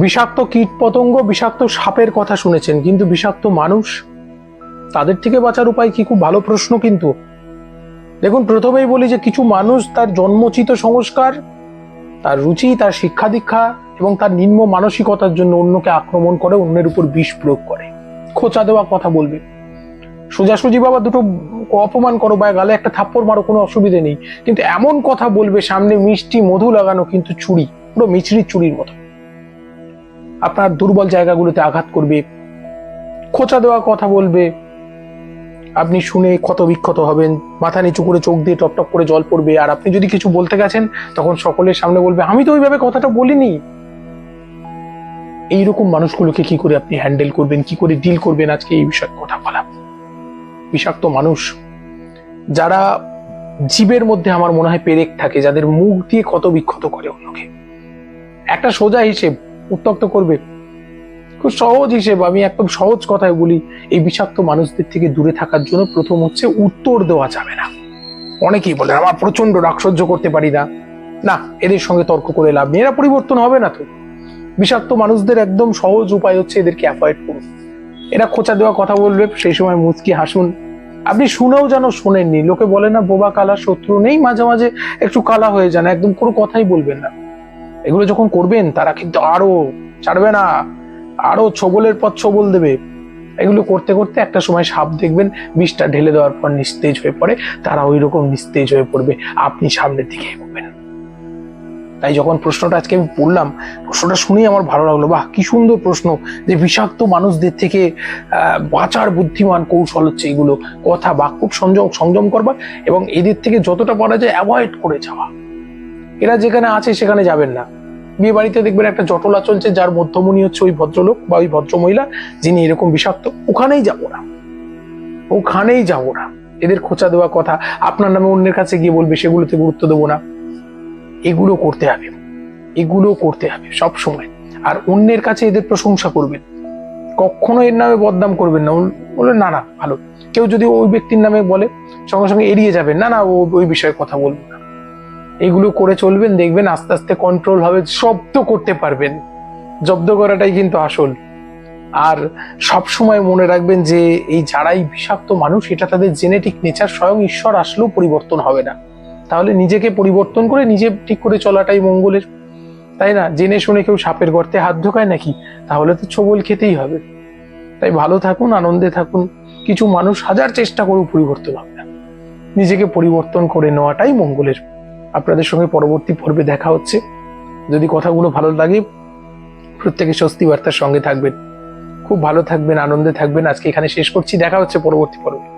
বিষাক্ত কীট পতঙ্গ বিষাক্ত সাপের কথা শুনেছেন, কিন্তু বিষাক্ত মানুষ? তাদের থেকে বাঁচার উপায় কি? খুব ভালো প্রশ্ন কিন্তু। দেখুন, প্রথমেই বলি যে কিছু মানুষ তার জন্মচিত সংস্কার, তার রুচি, তার শিক্ষা দীক্ষা এবং তার নিম্ন মানসিকতার জন্য অন্যকে আক্রমণ করে, অন্যের উপর বিষ প্রয়োগ করে। খোঁচা দেওয়া কথা বলবে। সোজাসুজি বাবা দুটো অপমান করো, বা গালে একটা থাপ্পড় মারো, কোনো অসুবিধে নেই। কিন্তু এমন কথা বলবে, সামনে মিষ্টি মধু লাগানো কিন্তু চুরি, পুরো মিছরির চুরির মতো। আপনার দুর্বল জায়গাগুলোতে আঘাত করবে, খোঁচা দেওয়া কথা বলবে। আপনি শুনে ক্ষত বিক্ষত হবেন, মাথা নিচু করে চোখ দিয়ে টপটপ করে জল পড়বে। আর আপনি যদি কিছু বলতে গেছেন, তখন সকলের সামনে বলবে, আমি তো ওইভাবে কথাটা বলিনি। এইরকম মানুষগুলোকে কি করে আপনি হ্যান্ডেল করবেন, কি করে ডিল করবেন আজকে এই বিষয়ে কথা বলা? বিষাক্ত মানুষ, যারা জীবের মধ্যে আমার মনে হয় পেরেক থাকে, যাদের মুখ দিয়ে ক্ষত বিক্ষত করে অন্যকে। একটা সোজা হিসেব উত্তক্ত করবে। খুব সহজ হিসেব, আমি একদম সহজ কথায় বলি, এই বিষাক্ত মানুষদের থেকে দূরে থাকার জন্য প্রথম হচ্ছে উত্তর দেওয়া যাবে না। অনেকেই বলে, আমার প্রচণ্ড রাগ সহ্য করতে পারি না। না, এদের সঙ্গে তর্ক করে লাভ নেই, এরা পরিবর্তন হবে না তো। বিষাক্ত মানুষদের একদম সহজ উপায় হচ্ছে এদেরকে অ্যাভয়েড করুন এরা খোঁচা দেওয়া কথা বলবে, সেই সময় মুচকি হাসুন। আপনি শুনেও যেন শোনেননি, লোকে বলে না, বোবা কালা শত্রু নেই, মাঝে মাঝে একটু কালা হয়ে যান। একদম কোনো কথাই বলবেন না। এগুলো যখন করবেন, তারা কিন্তু আরও ছাড়বে না। আরও ছবলের পর ছবল দেবে। এগুলো করতে করতে একটা সময় সাপ দেখবেন, বিষটা ঢেলে দেওয়ার পর নিস্তেজ হয়ে পড়ে, তারা ওই রকম নিস্তেজ হয়ে পড়বে। আপনি সামনের দিকে এগোবেন। তাই যখন প্রশ্নটা আজকে আমি পড়লাম, প্রশ্নটা শুনেই আমার ভালো লাগল, বাহ, কি সুন্দর প্রশ্ন যে বিষাক্ত মানুষদের থেকে বাঁচার বুদ্ধিমান কৌশল হচ্ছে এগুলো। কথা, বাক্য, সংযম সংযম করবা এবং এদের থেকে যতটা পারা যায় অ্যাভয়েড করে যাওয়া। এরা যেখানে আছে সেখানে যাবেন না। বিয়ে বাড়িতে দেখবেন একটা জটলা চলছে, যার মধ্যমণি হচ্ছে ওই ভদ্রলোক বা ওই ভদ্রমহিলা, যিনি এরকম বিষাক্ত। ওখানেই যাব না ওখানেই যাব না এদের খোঁচা দেওয়া কথা, আপনার নামে অন্যের কাছে গিয়ে বলবে, সেগুলোতে গুরুত্ব দেবো না। এগুলো করতে হবে। এগুলো করতে হবে সব সময়। আর অন্যের কাছে এদের প্রশংসা করবেন। কখনো এর নামে বদনাম করবেন না। বলবেন না না, ভালো। কেউ যদি ওই ব্যক্তির নামে বলে, সঙ্গে সঙ্গে এড়িয়ে যাবেন, না না, ও ওই বিষয়ে কথা বলব না। এগুলো করে চলবেন, দেখবেন আস্তে আস্তে কন্ট্রোল হবে, শব্দ করতে পারবেন। জব্দ করাটাই কিন্তু আসল। আর সব সময় মনে রাখবেন যে, এই যারাই বিষাক্ত মানুষ, এটা তাদের জেনেটিক নেচার স্বয়ং ঈশ্বর আসলেও পরিবর্তন হবে না। তাহলে নিজেকে পরিবর্তন করে নিজে ঠিক করে চলাটাই মঙ্গলের। তাই না? জেনে শুনে কেউ সাপের গর্তে হাত ঢোকায় নাকি? তাহলে তো ছবল খেতেই হবে। তাই ভালো থাকুন, আনন্দে থাকুন। কিছু মানুষ হাজার চেষ্টা করেও পরিবর্তন হবে না। নিজেকে পরিবর্তন করে নেওয়াটাই মঙ্গলের আপনাদের সঙ্গে পরবর্তী পর্বে দেখা হচ্ছে। যদি কথাগুলো ভালো লাগে, প্রত্যেকে স্বস্তি বার্তার সঙ্গে থাকবেন। খুব ভালো থাকবেন, আনন্দে থাকবেন। আজকে এখানে শেষ করছি। দেখা হচ্ছে পরবর্তী পর্বে।